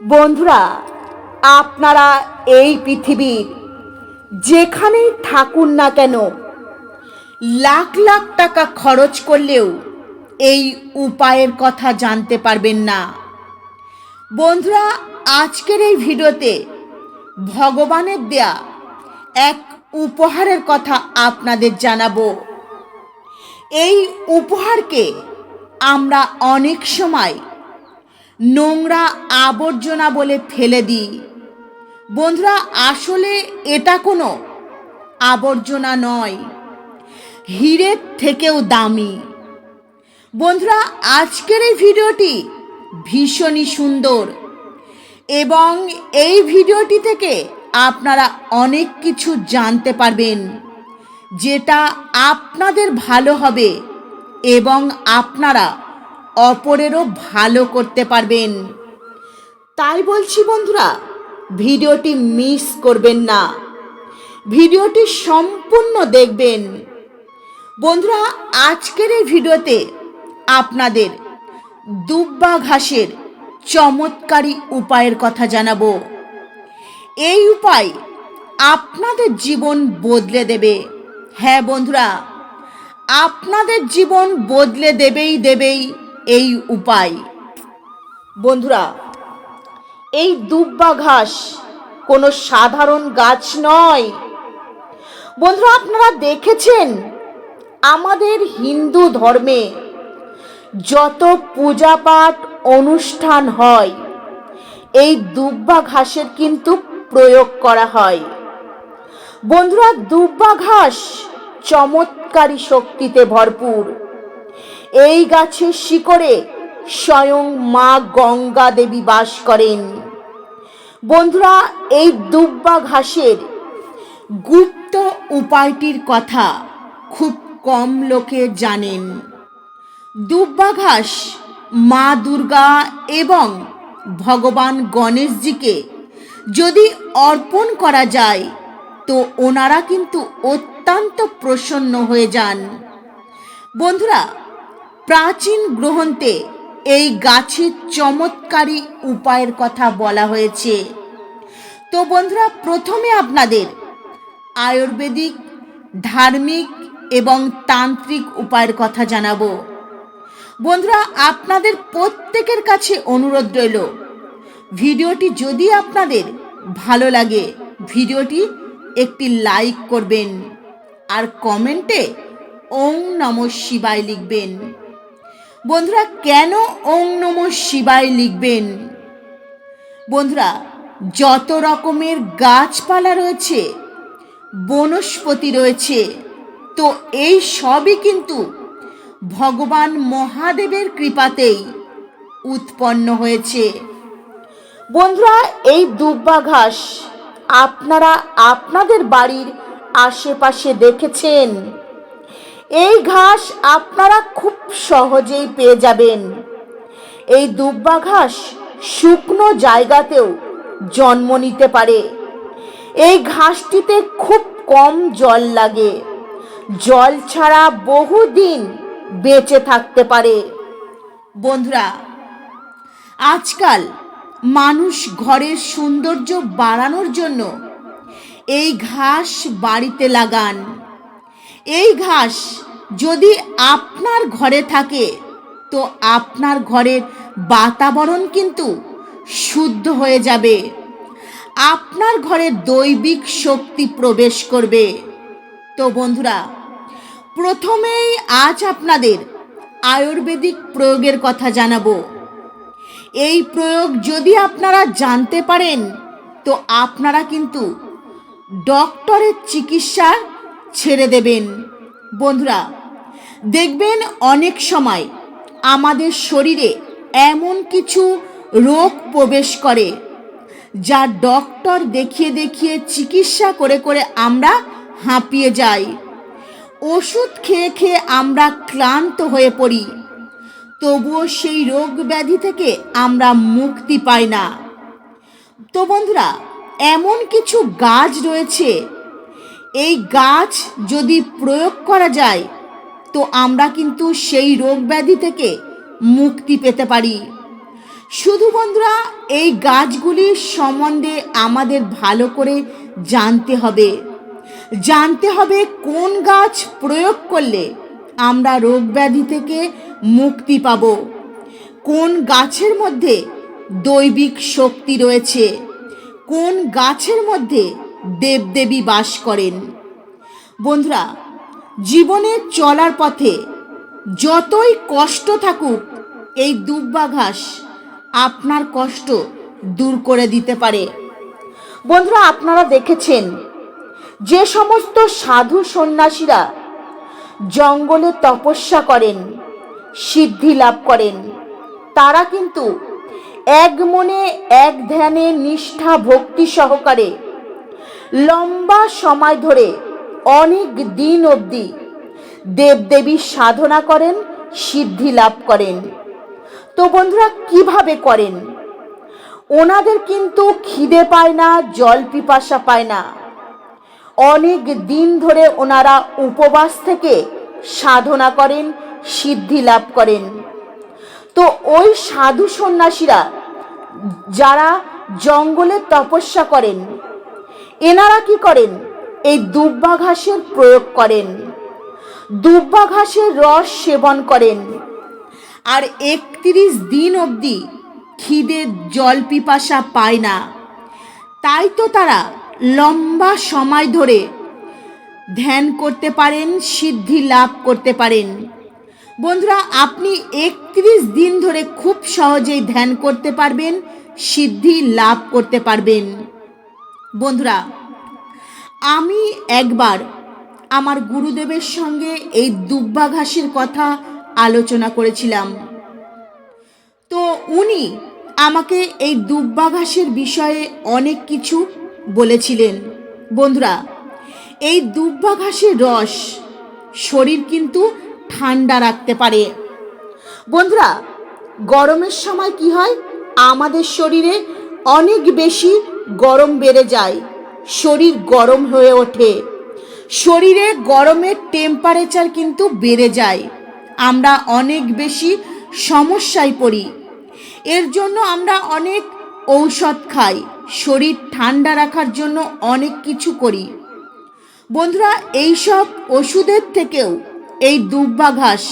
বন্ধুরা, আপনারা এই পৃথিবীর যেখানেই থাকুন না কেন, লাখ লাখ টাকা খরচ করলেও এই উপায়ের কথা জানতে পারবেন না। বন্ধুরা, আজকের এই ভিডিওতে ভগবানের দেয়া এক উপহারের কথা আপনাদের জানাব। এই উপহারকে আমরা অনেক সময় নোংরা আবর্জনা বলে ফেলে দিই। বন্ধুরা, আসলে এটা কোনো আবর্জনা নয়। হীরের থেকেও দামি। বন্ধুরা, আজকের এই ভিডিওটি ভীষণই সুন্দর এবং এই ভিডিওটি থেকে আপনারা অনেক কিছু জানতে পারবেন, যেটা আপনাদের ভালো হবে এবং আপনারা অপরেরও ভালো করতে পারবেন। তাই বলছি বন্ধুরা, ভিডিওটি মিস করবেন না। ভিডিওটি সম্পূর্ণ দেখবেন। বন্ধুরা, আজকের এই ভিডিওতে আপনাদের দুব্বা ঘাসের চমৎকারী উপায়ের কথা জানাব। এই উপায় আপনাদের জীবন বদলে দেবে। হ্যাঁ বন্ধুরা, আপনাদের জীবন বদলে দেবেই দেবেই। এই উপায়। বন্ধুরা, এই দুব্বা ঘাস কোনো সাধারণ গাছ নয়। বন্ধুরা, আপনারা দেখেছেন আমাদের হিন্দু ধর্মে যত পূজা পাঠ অনুষ্ঠান হয়, এই দুব্বা ঘাসের কিন্তু প্রয়োগ করা হয়। বন্ধুরা দুব্বা ঘাস চমৎকারী শক্তিতে ভরপুর। এই গাছের শিকড়ে স্বয়ং মা গঙ্গা দেবী বাস করেন। বন্ধুরা, এই দুব্বা ঘাসের গুপ্ত উপায়টির কথা খুব কম লোকে জানেন। দুব্বা ঘাস মা দুর্গা এবং ভগবান গণেশজিকে যদি অর্পণ করা যায়, তো ওনারা কিন্তু অত্যন্ত প্রসন্ন হয়ে যান। বন্ধুরা প্রাচীন গ্রন্থে এই গাছের চমৎকারী উপায়ের কথা বলা হয়েছে। তো বন্ধুরা, প্রথমে আপনাদের আয়ুর্বেদিক, ধার্মিক এবং তান্ত্রিক উপায়ের কথা জানাব। বন্ধুরা, আপনাদের প্রত্যেকের কাছে অনুরোধ রইল, ভিডিওটি যদি আপনাদের ভালো লাগে, ভিডিওটি একটি লাইক করবেন আর কমেন্টে ওং নম শিবায় লিখবেন। বন্ধুরা, কেন ওং নম শিবায় লিখবেন? বন্ধুরা, যত রকমের গাছপালা রয়েছে, বনস্পতি রয়েছে, তো এই সবই কিন্তু ভগবান মহাদেবের কৃপাতেই উৎপন্ন হয়েছে। বন্ধুরা, এই দুব্বা ঘাস আপনারা আপনাদের বাড়ির আশেপাশে দেখেছেন? এই ঘাস আপনারা খুব সহজেই পেয়ে যাবেন। এই দুব্বা ঘাস শুকনো জায়গাতেও জন্ম নিতে পারে। এই ঘাসটিতে খুব কম জল লাগে। জল ছাড়া বহুদিন বেঁচে থাকতে পারে। বন্ধুরা, আজকাল মানুষ ঘরের সৌন্দর্য বাড়ানোর জন্য এই ঘাস বাড়িতে লাগান। এই ঘাস যদি আপনার ঘরে থাকে, তো আপনার ঘরের বাতাবরণ কিন্তু শুদ্ধ হয়ে যাবে। আপনার ঘরে দৈবিক শক্তি প্রবেশ করবে। তো বন্ধুরা, প্রথমেই আজ আপনাদের আয়ুর্বেদিক প্রয়োগের কথা জানাব। এই প্রয়োগ যদি আপনারা জানতে পারেন, তো আপনারা কিন্তু ডক্টরের চিকিৎসা ছেড়ে দেবেন। বন্ধুরা, দেখবেন অনেক সময় আমাদের শরীরে এমন কিছু রোগ প্রবেশ করে, যা ডক্টর দেখিয়ে দেখিয়ে চিকিৎসা করে করে আমরা হাঁপিয়ে যাই। ওষুধ খেয়ে খেয়ে আমরা ক্লান্ত হয়ে পড়ি, তবুও সেই রোগ ব্যাধি থেকে আমরা মুক্তি পাই না। তো বন্ধুরা, এমন কিছু গাছ রয়েছে এই গাছ যদি প্রয়োগ করা যায়, তো আমরা কিন্তু সেই রোগ ব্যাধি থেকে মুক্তি পেতে পারি। শুধু বন্ধুরা, এই গাছগুলির সম্বন্ধে আমাদের ভালো করে জানতে হবে। জানতে হবে কোন গাছ প্রয়োগ করলে আমরা রোগ ব্যাধি থেকে মুক্তি পাব। কোন গাছের মধ্যে দৈবিক শক্তি রয়েছে? কোন গাছের মধ্যে দেবদেবী বাস করেন। বন্ধুরা, জীবনে চলার পথে যতই কষ্ট থাকুক, এই দুব্বা ঘাস আপনার কষ্ট দূর করে দিতে পারে। বন্ধুরা, আপনারা দেখেছেন যে সমস্ত সাধু সন্ন্যাসীরা জঙ্গলে তপস্যা করেন, সিদ্ধি লাভ করেন। তারা কিন্তু এক মনে এক ধ্যানে নিষ্ঠা ভক্তি সহকারে লম্বা সময় ধরে, অনেক দিন অবধি দেবদেবী সাধনা করেন, সিদ্ধি লাভ করেন। তো বন্ধুরা, কীভাবে করেন? ওনাদের কিন্তু খিদে পায় না, জল পিপাসা পায় না। অনেক দিন ধরে ওনারা উপবাস থেকে সাধনা করেন, সিদ্ধি লাভ করেন। তো ওই সাধু সন্ন্যাসীরা যারা জঙ্গলে তপস্যা করেন এনারা কি করেন? এই দুব্বা ঘাসের প্রয়োগ করেন। দুব্বা ঘাসের রস সেবন করেন। আর একত্রিশ দিন অবধি খিদে জল পিপাসা পায় না। তাই তো তারা লম্বা সময় ধরে ধ্যান করতে পারেন, সিদ্ধি লাভ করতে পারেন। বন্ধুরা, আপনি একত্রিশ দিন ধরে খুব সহজেই ধ্যান করতে পারবেন, সিদ্ধি লাভ করতে পারবেন। বন্ধুরা, আমি একবার আমার গুরুদেবের সঙ্গে এই দুব্বা ঘাসের কথা আলোচনা করেছিলাম। তো উনি আমাকে এই দুব্বা ঘাসের বিষয়ে অনেক কিছু বলেছিলেন। বন্ধুরা, এই দুব্বা ঘাসের রস শরীর কিন্তু ঠান্ডা রাখতে পারে। বন্ধুরা, গরমের সময় কি হয়? আমাদের শরীরে অনেক বেশি গরম বেড়ে যায়, শরীর গরম হয়ে ওঠে। শরীরে গরমের টেম্পারেচার কিন্তু বেড়ে যায়। আমরা অনেক বেশি সমস্যায় পড়ি। এর জন্য আমরা অনেক ঔষধ খাই, শরীর ঠান্ডা রাখার জন্য অনেক কিছু করি। বন্ধুরা, এইসব ওষুধের থেকেও এই দুব্বা ঘাস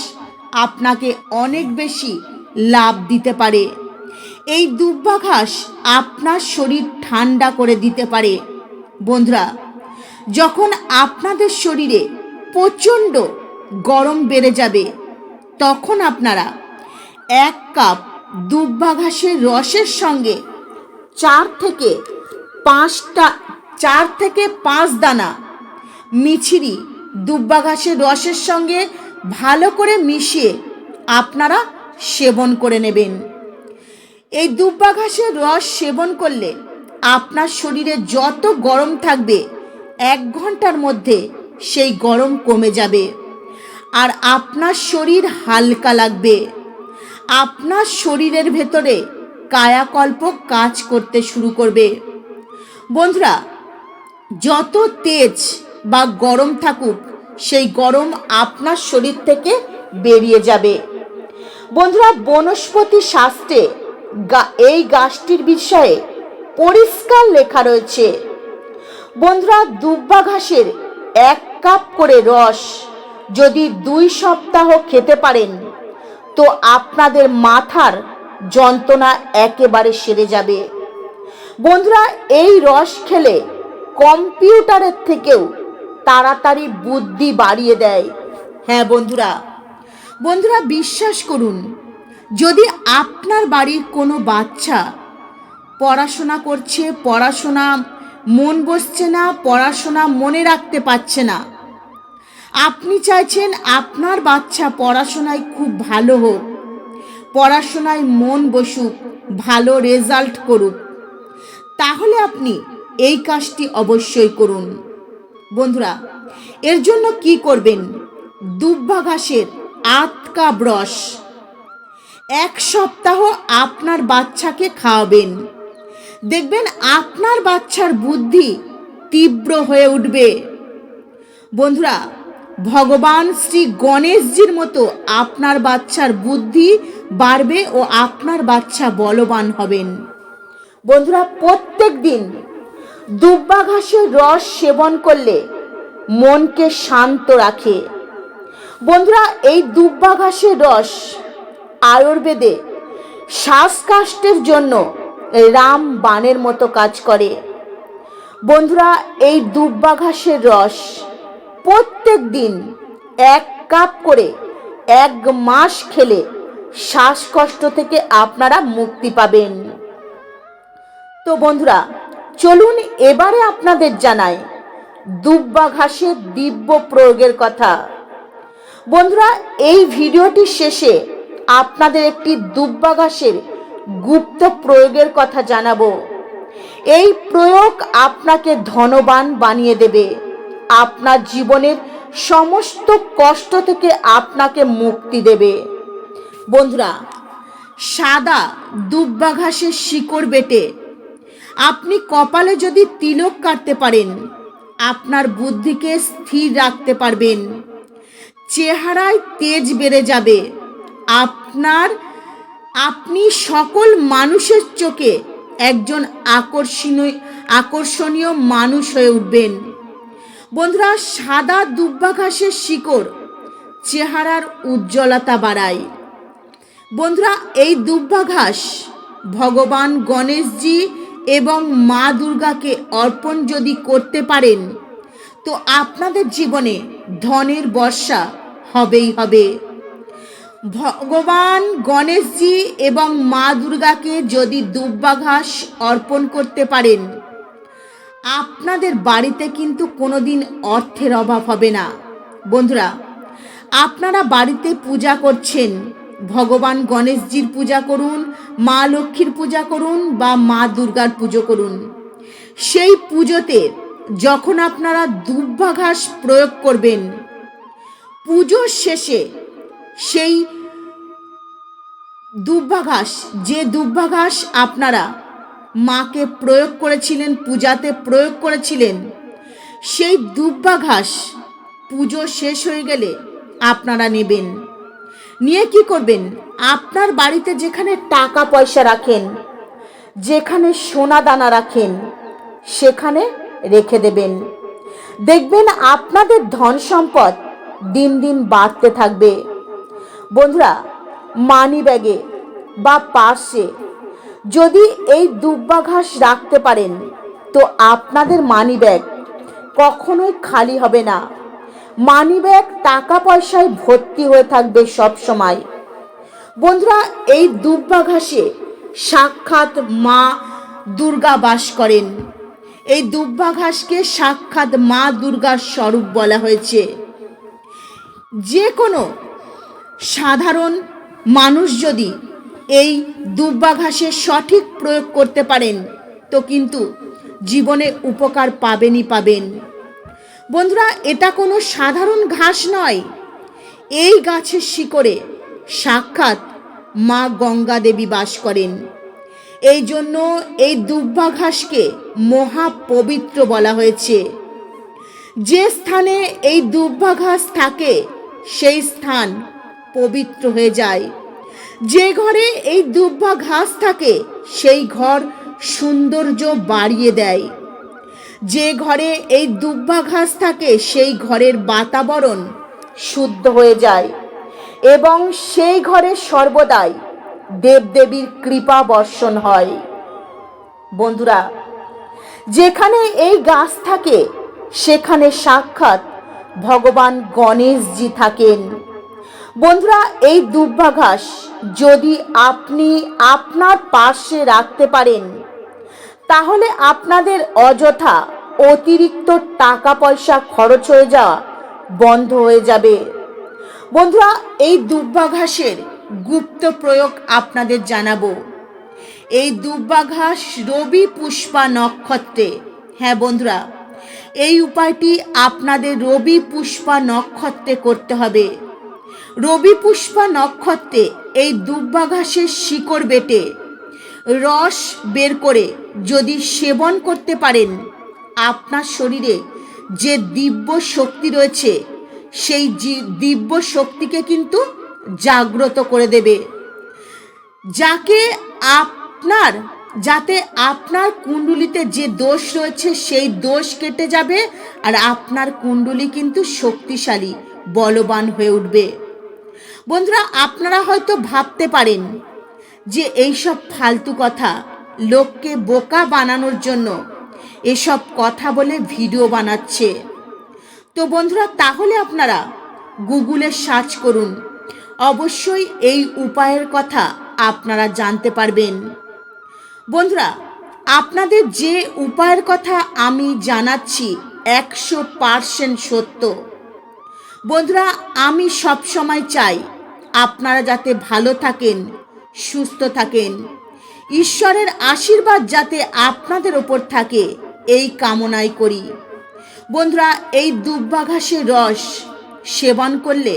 আপনাকে অনেক বেশি লাভ দিতে পারে। এই দুব্বা ঘাস আপনার শরীর ঠান্ডা করে দিতে পারে। বন্ধুরা, যখন আপনাদের শরীরে প্রচণ্ড গরম বেড়ে যাবে, তখন আপনারা এক কাপ দুব্বা ঘাসের রসের সঙ্গে চার থেকে পাঁচটা, চার থেকে পাঁচ দানা মিছিরি দুব্বা ঘাসের রসের সঙ্গে ভালো করে মিশিয়ে আপনারা সেবন করে নেবেন। এই দুব্বা ঘাসের রস সেবন করলে আপনার শরীরে যত গরম থাকবে, এক ঘণ্টার মধ্যে সেই গরম কমে যাবে। আর আপনার শরীর হালকা লাগবে। আপনার শরীরের ভেতরে কায়াকল্প কাজ করতে শুরু করবে। বন্ধুরা, যত তেজ বা গরম থাকুক, সেই গরম আপনার শরীর থেকে বেরিয়ে যাবে। বন্ধুরা, বনস্পতি শাস্ত্রে এই গাছটির বিষয়ে পরিষ্কার লেখা রয়েছে। বন্ধুরা দুব্বা ঘাসের এক কাপ করে রস যদি দুই সপ্তাহ খেতে পারেন, তো আপনাদের মাথার যন্ত্রণা একেবারে সেরে যাবে। বন্ধুরা, এই রস খেলে কম্পিউটারের থেকেও তাড়াতাড়ি বুদ্ধি বাড়িয়ে দেয়। হ্যাঁ বন্ধুরা। বন্ধুরা, বিশ্বাস করুন যদি আপনার বাড়ির কোনো বাচ্চা পড়াশোনা করছে, পড়াশোনা মন বসছে না, পড়াশোনা মনে রাখতে পারছে না, আপনি চাইছেন আপনার বাচ্চা পড়াশোনায় খুব ভালো হোক, পড়াশোনায় মন বসুক, ভালো রেজাল্ট করুক, তাহলে আপনি এই কাজটি অবশ্যই করুন। বন্ধুরা, এর জন্য কি করবেন? দুব্বা ঘাসের আতকা ব্রশ। এক সপ্তাহ আপনার বাচ্চাকে খাওয়াবেন। দেখবেন আপনার বাচ্চার বুদ্ধি তীব্র হয়ে উঠবে। বন্ধুরা, ভগবান শ্রী গণেশজির মতো আপনার বাচ্চার বুদ্ধি বাড়বে ও আপনার বাচ্চা বলবান হবেন। বন্ধুরা, প্রত্যেক দিন দুব্বা ঘাসের রস সেবন করলে মনকে শান্ত রাখে। বন্ধুরা, এই দুব্বা ঘাসের রস আয়ুর্বেদে শ্বাসকাষ্টের জন্য রাম বানের মতো কাজ করে। বন্ধুরা, এই দুব্বা ঘাসের রস প্রত্যেক দিন এক কাপ করে এক মাস খেলে শ্বাসকষ্ট থেকে আপনারা মুক্তি পাবেন। তো বন্ধুরা, চলুন এবারে আপনাদের জানাই দুব্বা ঘাসের দিব্য প্রয়োগের কথা। বন্ধুরা, এই ভিডিওটির শেষে আপনাদের একটি দুব্বা ঘাসের গুপ্ত প্রয়োগের কথা জানাব। এই প্রয়োগ আপনাকে ধনবান বানিয়ে দেবে। আপনার জীবনের সমস্ত কষ্ট থেকে আপনাকে মুক্তি দেবে। বন্ধুরা, সাদা দুব্বা ঘাসের শিকড় বেটে আপনি কপালে যদি তিলক কাটতে পারেন, আপনার বুদ্ধিকে স্থির রাখতে পারবেন। চেহারায় তেজ বেড়ে যাবে। আপনার, আপনি সকল মানুষের চোখে একজন আকর্ষণীয় আকর্ষণীয় মানুষ হয়ে উঠবেন। বন্ধুরা, সাদা দুব্বা ঘাসের শিকড় চেহারার উজ্জ্বলতা বাড়ায়। বন্ধুরা, এই দুব্বা ঘাস ভগবান গণেশজি এবং মা দুর্গাকে অর্পণ যদি করতে পারেন, তো আপনাদের জীবনে ধনের বর্ষা হবেই হবে। ভগবান গণেশজি এবং মা দুর্গাকে যদি দুব্বা ঘাস অর্পণ করতে পারেন, আপনাদের বাড়িতে কিন্তু কোনোদিন অর্থের অভাব হবে না। বন্ধুরা, আপনারা বাড়িতে পূজা করছেন, ভগবান গণেশজির পূজা করুন, মা লক্ষ্মীর পূজা করুন বা মা দুর্গার পুজো করুন। সেই পুজোতে যখন আপনারা দুব্বা ঘাস প্রয়োগ করবেন, পুজোর শেষে সেই দুব্বা ঘাস যে দুব্বা ঘাস আপনারা মাকে প্রয়োগ করেছিলেন, পূজাতে প্রয়োগ করেছিলেন, সেই দুব্বা ঘাস পুজো শেষ হয়ে গেলে আপনারা নেবেন। নিয়ে কি করবেন? আপনার বাড়িতে যেখানে টাকা পয়সা রাখেন, যেখানে সোনা দানা রাখেন, সেখানে রেখে দেবেন। দেখবেন আপনাদের ধন সম্পদ দিন দিন বাড়তে থাকবে। বন্ধুরা, মানি ব্যাগে বা পার্সে যদি এই দুব্বা ঘাস রাখতে পারেন, তো আপনাদের মানি ব্যাগ কখনোই খালি হবে না। মানি ব্যাগ টাকা পয়সায় ভর্তি হয়ে থাকবে সব সময়। বন্ধুরা, এই দুব্বা ঘাসে সাক্ষাৎ মা দুর্গা বাস করেন। এই দুব্বা ঘাসকে সাক্ষাৎ মা দুর্গার স্বরূপ বলা হয়েছে। যে কোনো সাধারণ মানুষ যদি এই দুব্বা ঘাসের সঠিক প্রয়োগ করতে পারেন, তো কিন্তু জীবনে উপকার পাবেনই পাবেন। বন্ধুরা, এটা কোনো সাধারণ ঘাস নয়। এই গাছের শিকড়ে সাক্ষাৎ মা গঙ্গা দেবী বাস করেন। এই জন্য এই দুব্বা ঘাসকে মহা পবিত্র বলা হয়েছে। যে স্থানে এই দুব্বা ঘাস থাকে, সেই স্থান পবিত্র হয়ে যায়। যে ঘরে এই দুব্বা ঘাস থাকে, সেই ঘর সৌন্দর্য বাড়িয়ে দেয়। যে ঘরে এই দুব্বা ঘাস থাকে, সেই ঘরের বাতাবরণ শুদ্ধ হয়ে যায় এবং সেই ঘরে সর্বদাই দেবদেবীর কৃপা বর্ষণ হয়। বন্ধুরা, যেখানে এই গাছ থাকে, সেখানে সাক্ষাৎ ভগবান গণেশজি থাকেন। বন্ধুরা, এই দুব্বা ঘাস যদি আপনি আপনার পাশে রাখতে পারেন, তাহলে আপনাদের অযথা অতিরিক্ত টাকা পয়সা খরচ হয়ে যাওয়া বন্ধ হয়ে যাবে। বন্ধুরা, এই দুব্বা ঘাসের গুপ্ত প্রয়োগ আপনাদের জানাব। এই দুব্বা ঘাস রবি পুষ্পা নক্ষত্রে। হ্যাঁ বন্ধুরা, এই উপায়টি আপনাদের রবি পুষ্পা নক্ষত্রে করতে হবে। রবি পুষ্পা নক্ষত্রে এই দুব্বা ঘাসের শিকড় বেটে। রস বের করে যদি সেবন করতে পারেন, আপনার শরীরে যে দিব্য শক্তি রয়েছে, সেই দিব্য শক্তিকে কিন্তু জাগ্রত করে দেবে। যাকে আপনার, যাতে আপনার কুণ্ডুলিতে যে দোষ রয়েছে, সেই দোষ কেটে যাবে আর আপনার কুণ্ডুলি কিন্তু শক্তিশালী, বলবান হয়ে উঠবে। বন্ধুরা, আপনারা হয়তো ভাবতে পারেন যে এইসব ফালতু কথা লোককে বোকা বানানোর জন্য এসব কথা বলে ভিডিও বানাচ্ছে। তো বন্ধুরা, তাহলে আপনারা গুগলে সার্চ করুন। অবশ্যই এই উপায়ের কথা আপনারা জানতে পারবেন। বন্ধুরা, আপনাদের যে উপায়ের কথা আমি জানাচ্ছি একশো পার্সেন্ট সত্য। বন্ধুরা, আমি সব সময় চাই আপনারা যাতে ভালো থাকেন, সুস্থ থাকেন। ঈশ্বরের আশীর্বাদ যাতে আপনাদের ওপর থাকে, এই কামনাই করি। বন্ধুরা, এই দুব্বাঘাসের রস সেবন করলে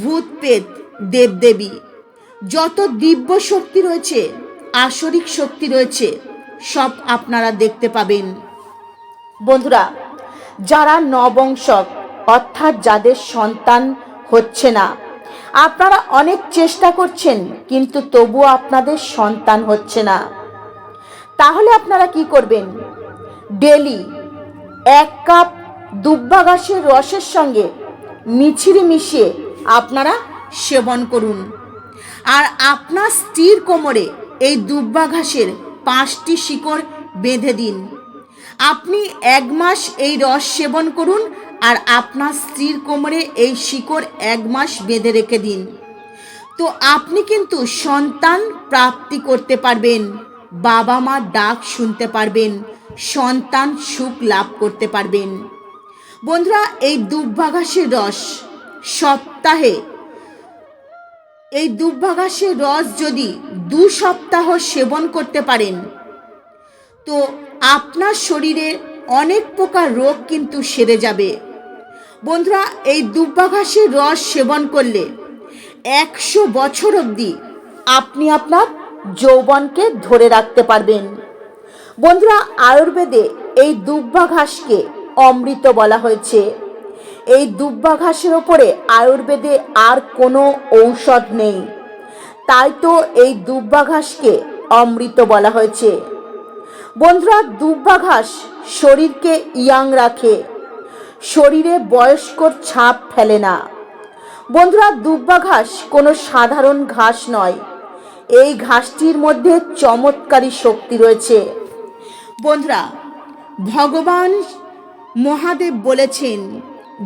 ভূত পেত দেবদেবী, যত দিব্য শক্তি রয়েছে, আসরিক শক্তি রয়েছে, সব আপনারা দেখতে পাবেন। বন্ধুরা, যারা নবংশক, অর্থাৎ যাদের সন্তান হচ্ছে না আপনারা অনেক চেষ্টা করছেন, কিন্তু তবুও আপনাদের সন্তান হচ্ছে না। তাহলে আপনারা কি করবেন? ডেলি এক কাপ দুব্বা রসের সঙ্গে মিছিরি মিশিয়ে আপনারা সেবন করুন। আর আপনার স্ত্রীর কোমরে এই দুব্বা ঘাসের পাঁচটি শিকড় বেঁধে দিন। আপনি এক মাস এই রস সেবন করুন আর আপনার স্ত্রীর কোমরে এই শিকড় এক মাস বেঁধে রেখে দিন। তো আপনি কিন্তু সন্তান প্রাপ্তি করতে পারবেন বাবা মা ডাক শুনতে পারবেন, সন্তান সুখ লাভ করতে পারবেন। বন্ধুরা, এই দুর্ভাগাসের রস সপ্তাহে, এই দুর্ভাগাসের রস যদি দু সপ্তাহ সেবন করতে পারেন, তো আপনার শরীরে অনেক প্রকার রোগ কিন্তু সেরে যাবে। বন্ধুরা, এই দুব্বা ঘাসের রস সেবন করলে একশো বছর অবধি আপনি আপনার যৌবনকে ধরে রাখতে পারবেন। বন্ধুরা, আয়ুর্বেদে এই দুব্বা ঘাসকে অমৃত বলা হয়েছে। এই দুব্বা ঘাসের ওপরে আয়ুর্বেদে আর কোনো ঔষধ নেই। তাই তো এই দুব্বা ঘাসকে অমৃত বলা হয়েছে। বন্ধুরা দুব্বা ঘাস শরীরকে ইয়াং রাখে। শরীরে বয়স্কর ছাপ ফেলে না। বন্ধুরা দুব্বা ঘাস কোনো সাধারণ ঘাস নয়। এই ঘাসটির মধ্যে চমৎকারী শক্তি রয়েছে। বন্ধুরা, ভগবান মহাদেব বলেছেন,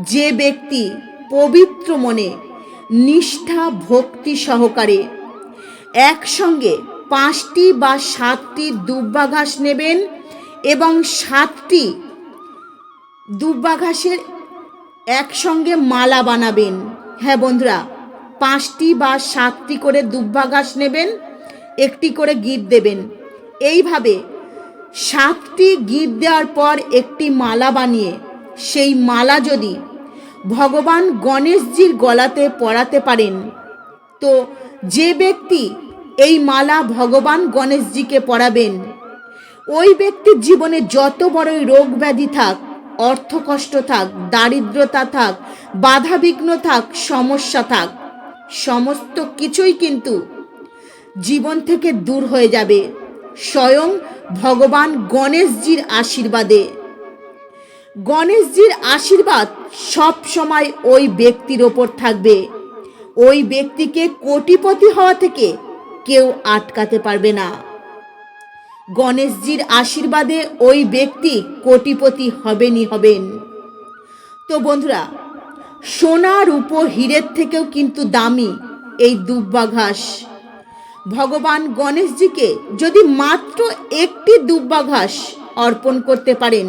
যে ব্যক্তি পবিত্র মনে নিষ্ঠা ভক্তি সহকারে একসঙ্গে পাঁচটি বা সাতটি দুব্বা ঘাস নেবেন এবং সাতটি দুব্বা ঘাসের একসঙ্গে মালা বানাবেন। হ্যাঁ বন্ধুরা, পাঁচটি বা সাতটি করে দুব্বা ঘাস নেবেন, একটি করে গিট দেবেন। এইভাবে সাতটি গিট দেওয়ার পর একটি মালা বানিয়ে, সেই মালা যদি ভগবান গণেশজির গলাতে পরাতে পারেন, তো যে ব্যক্তি এই মালা ভগবান গণেশজিকে পরাবেন, ওই ব্যক্তির জীবনে যত বড়ই রোগ ব্যাধি থাক অর্থকষ্ট থাক, দারিদ্রতা থাক, বাধাবিঘ্ন থাক, সমস্যা থাক। সমস্ত কিছুই কিন্তু জীবন থেকে দূর হয়ে যাবে। স্বয়ং ভগবান গণেশজির আশীর্বাদে। গণেশজির আশীর্বাদ সব সময় ওই ব্যক্তির ওপর থাকবে। ওই ব্যক্তিকে কোটিপতি হওয়া থেকে কেউ আটকাতে পারবে না। গণেশজির আশীর্বাদে ওই ব্যক্তি কোটিপতি হবেনই হবেন। তো বন্ধুরা সোনা রূপ হীরের থেকেও কিন্তু দামি এই দুব্বা ঘাস ভগবান গণেশজিকে যদি মাত্র একটি দুব্বা ঘাস অর্পণ করতে পারেন,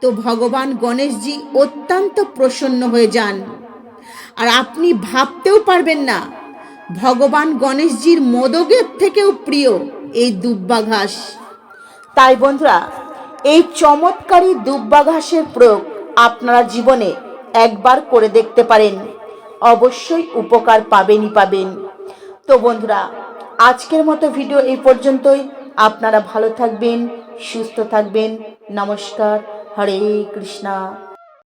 তো ভগবান গণেশজি অত্যন্ত প্রসন্ন হয়ে যান। আর আপনি ভাবতেও পারবেন না, ভগবান গণেশজির মোদকের থেকেও প্রিয় এই দুব্বা ঘাস। তাই বন্ধুরা, এই চমৎকারী দুব্বা ঘাসের প্রয়োগ আপনারা জীবনে একবার করে দেখতে পারেন। অবশ্যই উপকার পাবেনই পাবেন। তো বন্ধুরা, আজকের মতো ভিডিও এই পর্যন্তই। আপনারা ভালো থাকবেন, সুস্থ থাকবেন। নমস্কার, হরে কৃষ্ণা।